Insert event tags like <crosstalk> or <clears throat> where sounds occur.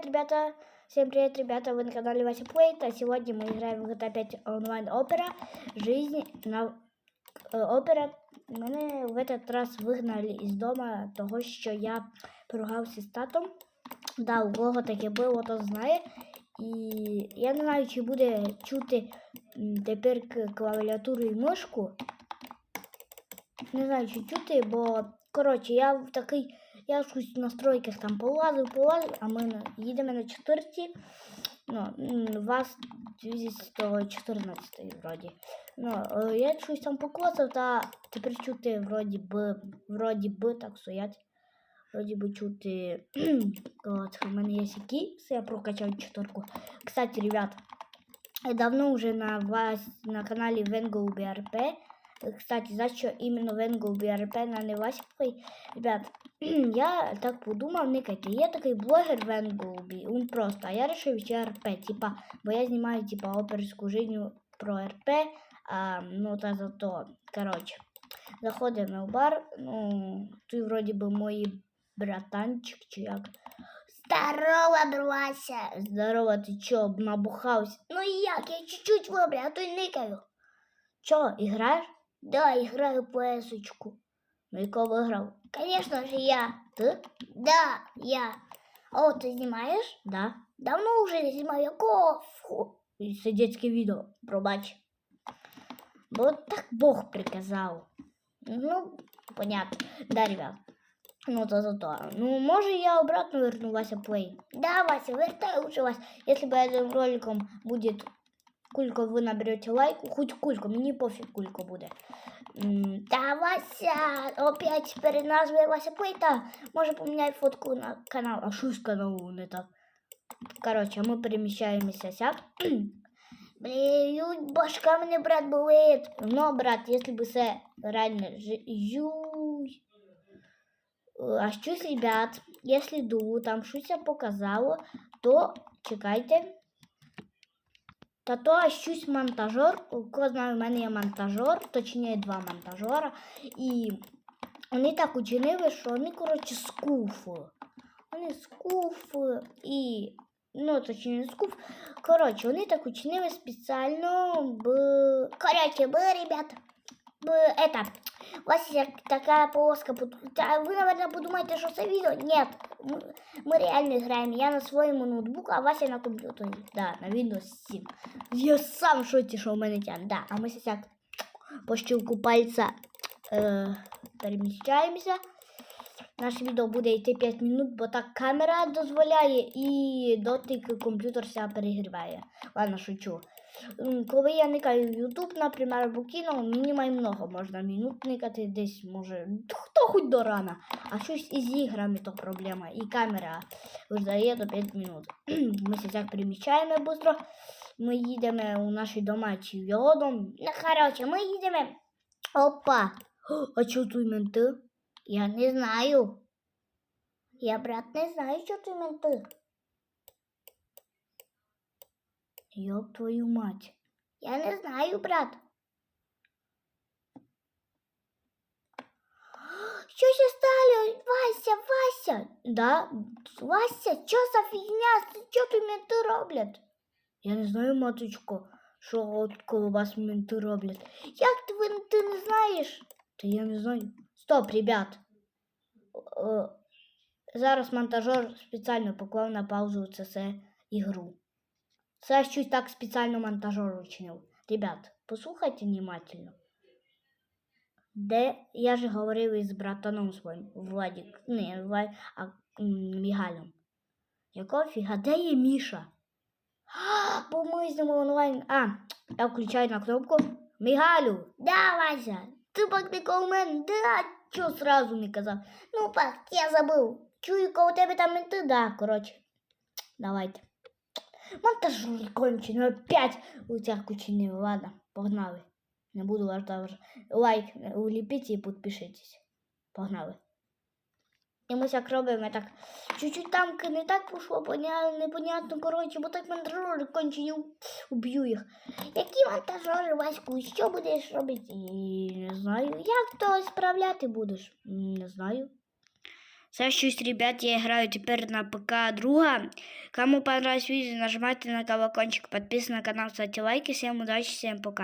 привет, ребята! Всем привет, ребята! Вы на канале Вася Плейт, а сегодня мы играем в GTA 5 онлайн опера. Жизнь на э, опера. Мене в этот раз вигнали із дома, того що я поругався з татом. Да, у кого таке було, то знає. І я не знаю, чи буде чути м, тепер к- клавіатуру і мишку. Не знаю, чи чути, бо коротше, я в такий. я щось в настройках там полазив, полазив, а ми їдемо на четвертій. Ну, вас 214 вроді. Ну, е, я щось там поклацав, та тепер чути вроді би, вроді би так стоять. Вроді би чути. <clears throat> У мене є все я прокачав четверку. Кстати, ребят, я давно уже на вас на каналі Венгол BRP. Кстати, за що іменно Венгол BRP на не Васіковий. Ребят, <clears throat> я так подумав, никайте, є такий блогер Венголбі, він просто, а я вирішив ще РП, типа, бо я знімаю типа оперську жизнь про РП, а, ну та зато, коротше, заходимо в бар, ну, тут вроді би мої братанчик чи як. Здорово, Вася. Здорово, ти чо, набухався? Ну як, я чуть-чуть вибрав, а то й никаю. Чо, іграєш? Да, играю песочку. Ну і кого виграв? Конечно же я. Ти? Да, я. А вот ты снимаешь? Да. Давно уже не снимаю. Якого фу. І Це дитяче відео, пробач. Бо так Бог приказав. Ну, понятно. Да, ребят. Ну, то зато. Ну, може я обратно верну Вася Плей. Да, Вася, вертай лучше, Вася. Если бы этим роликом будет кулько вы наберете лайк, хоть кулько, мені пофіг кулько буде. Вася, опять переназвай Вася Плейта. Може поменяй фотку на канал, а що з каналу не так? Короче, ми переміщаємося сяк. Блин, башка мене, брат, болить. Ну, брат, если бы це реально юй. А щось, ребят, если ду, там щось я показало, то чекайте. Та то щось монтажер, кого знає, в мене є монтажер, точніше два монтажера. І вони так учинили, що вони, коротше, скуфи. Вони скуфи і. Ну, точніше, скуф. Коротше, вони так учинили спеціально, б. Короче, б, ребята. Б, это, у вас есть такая полоска. под- Да, Вы, наверное, подумаете, что это видео. Нет, мы, мы реально играем. Я на своєму ноутбуку, а Вася на комп'ютері. Да, на Windows 7. Я сам в шоці, що в мене тягне. Да, а ми сяк по щелку пальця е, переміщаємося. Наше відео буде йти 5 минут, бо так камера дозволяє і дотик комп'ютер ся перегріває. Ладно, шучу. Коли я никаю в YouTube, наприклад, або кіно, мені має много можна минут никати десь, може, хто хоч до рана. А щось із іграми то проблема. І камера видає до 5 минут. <clears throat> Ми сяк переміщаємо швидко. Ми їдемо у наші домачі його. Ну, короче, мы едем. Опа! <gasps> А чого тут менти? Я не знаю. Я, брат, не знаю, що ти менти. Йоп твою мать. Я не знаю, брат. Що ще стало? Вася, Вася. Да? Вася, що за фігня? Що тут менти роблять? Я не знаю, маточко, що от коли вас менти роблять. Як ти, ви- ти не знаєш? Та я не знаю. Стоп, ребят. Е, Зараз монтажер спеціально поклав на паузу це ігру. Це щось так спеціально монтажер учинив. Ребят, послухайте внимательно. Де я ж говорив із братаном своїм Владик, не, Влад, а Мігалем. Якого фіга? Де є Міша? Бо ми з ним онлайн. А, я включаю на кнопку. Мігалю, Да, Вася. Ти пак не мене. Да. Чого сразу не казав? Ну, пак, я забув. Чую, у тебе там менти. Да, короче. Давайте. Монтаж конченый. Опять у тебя куча Ладно, погнали. Не буду вас лайк улепите и подпишитесь. Погнали. І ми так робимо так. Чуть-чуть там не так поня... непонятно, коротше, бо так монтажери кончені уб'ю їх. Які монтажери, Ваську, що будеш робити? Не знаю. Як то справляти будеш? Не знаю. Сащусь, ребят, я играю теперь на ПК друга. Кому понравилось видео, нажимайте на колокольчик, подписывайтесь на канал, ставьте лайки. Всем удачи, всем пока.